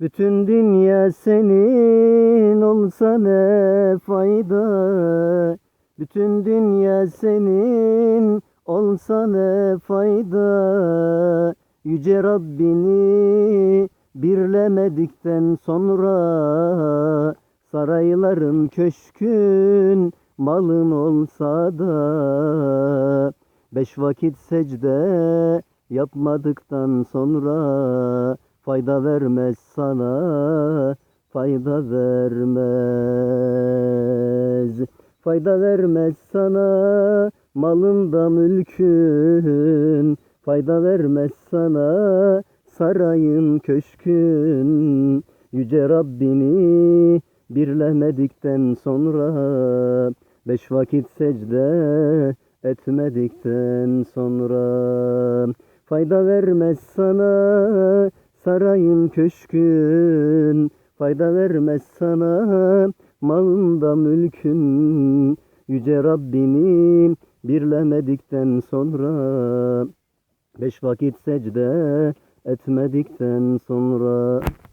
Bütün dünya senin olsa ne fayda? Bütün dünya senin olsa ne fayda? Yüce Rabbini birlemedikten sonra Sarayların köşkün malın olsa da Beş vakit secde yapmadıktan sonra Fayda vermez sana, fayda vermez. Fayda vermez sana, malında mülkün. Fayda vermez sana, sarayın köşkün. Yüce Rabbini birlemedikten sonra Beş vakit secde etmedikten sonra Fayda vermez sana sarayın köşkün Fayda vermez sana malında mülkün. Yüce Rabbini birlemedikten sonra Beş vakit secde etmedikten sonra